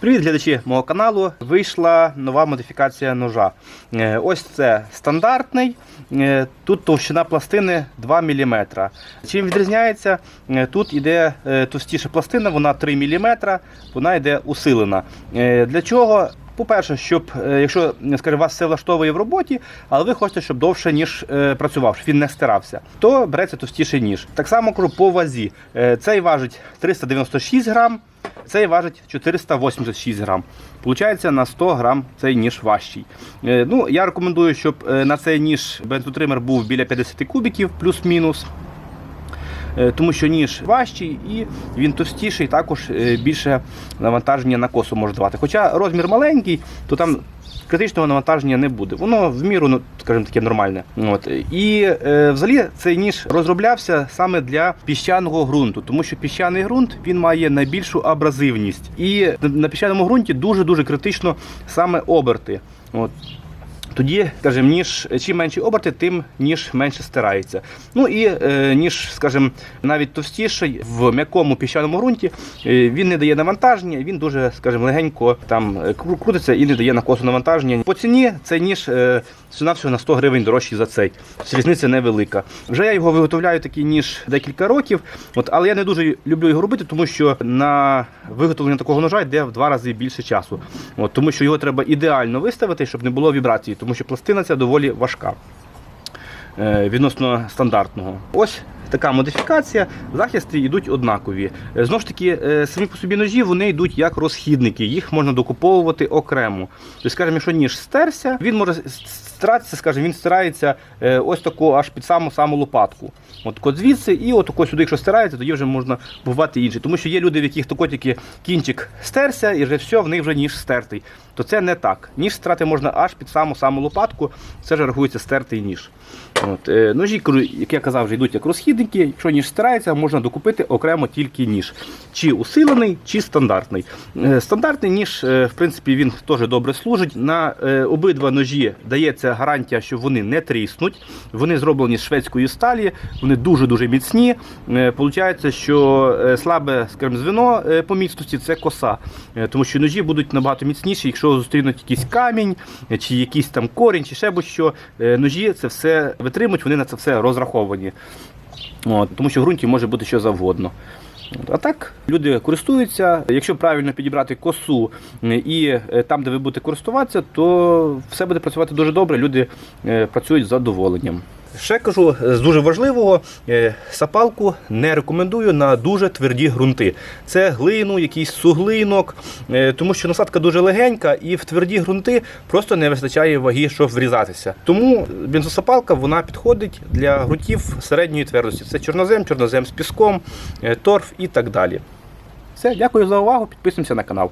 Привіт, глядачі мого каналу. Вийшла нова модифікація ножа. Е, Ось це стандартний. Е, Тут товщина пластини 2 мм. Чим відрізняється? Е, Тут йде товстіша пластина, вона 3 мм, вона йде усилена. Для чого? По-перше, щоб якщо скажімо, вас все влаштовує в роботі, але ви хочете, щоб довше ніж працював, щоб він не стирався, то береться товстіший ніж. Так само кажу по вазі. Цей важить 396 грам, цей важить 486 грам. Получається на 100 грам цей ніж важчий. Е, Ну, я рекомендую, щоб е, на цей ніж бензотример був біля 50 кубіків, плюс-мінус. Е, Тому що ніж важчий і він товстіший, також більше навантаження на косу може давати. Хоча розмір маленький, то там критичного навантаження не буде. Воно в міру, ну скажімо таке, нормальне. От. І е, взагалі цей ніж розроблявся саме для піщаного ґрунту, тому що піщаний ґрунт він має найбільшу абразивність. І на піщаному ґрунті дуже-дуже критично саме оберти. От. Тоді, скажімо, ніж чим менші оберти, тим ніж менше стирається. Ну і е, ніж, скажімо, навіть товстіший в м'якому піщаному ґрунті, е, він не дає навантаження, він дуже, скажімо, легенько там е, крутиться і не дає на косу навантаження. По ціні цей ніж е, всього на 100 гривень дорожчий за цей. Різниця невелика. Вже я його виготовляю такий ніж декілька років, от, але я не дуже люблю його робити, тому що на виготовлення такого ножа йде в два рази більше часу. От, тому що його треба ідеально виставити, щоб не було вібрації, тому що пластина ця доволі важка е, відносно стандартного. Ось така модифікація. Захисти йдуть однакові. Е, Знову ж таки, е, самі по собі ножі вони йдуть як розхідники, їх можна докуповувати окремо. Тобто, скажімо, якщо ніж стерся, він може стиратися, скажімо, він стирається е, ось таку аж під саму саму лопатку. От от звідси, і от тако сюди, якщо стирається, тоді вже можна бувати інший. Тому що є люди, в яких тако тільки кінчик стерся, і вже все, в них вже ніж стертий. То це не так. Ніж страти можна аж під саму саму лопатку, це вже рахується стертий ніж. От, е, ножі, як я казав, вже йдуть як розхідники. Якщо ніж стирається, можна докупити окремо тільки ніж. Чи усилений, чи стандартний. Е, стандартний ніж, е, в принципі, він теж добре служить. На е, обидва ножі дається гарантія, що вони не тріснуть. Вони зроблені з шведської сталі, вони дуже-дуже міцні. Е, Получається, що е, слабе скажімо, звено е, по міцності це коса. Тому що ножі будуть набагато міцніші, якщо зустрінуть якийсь камінь, чи якийсь там корінь, чи ще будь-що. Ножі це все витримують, вони на це все розраховані. От, тому що в ґрунті може бути що завгодно. А так люди користуються. Якщо правильно підібрати косу і е, там, де ви будете користуватися, то все буде працювати дуже добре. Люди е, працюють з задоволенням. Ще кажу з дуже важливого, е, сапалку не рекомендую на дуже тверді ґрунти. Це глину, якийсь суглинок, е, тому що насадка дуже легенька і в тверді ґрунти просто не вистачає ваги, щоб врізатися. Тому бензосапалка вона підходить для ґрунтів середньої твердості. Це чорнозем, чорнозем з піском, е, торф і так далі. Все, дякую за увагу. Підписуємося на канал.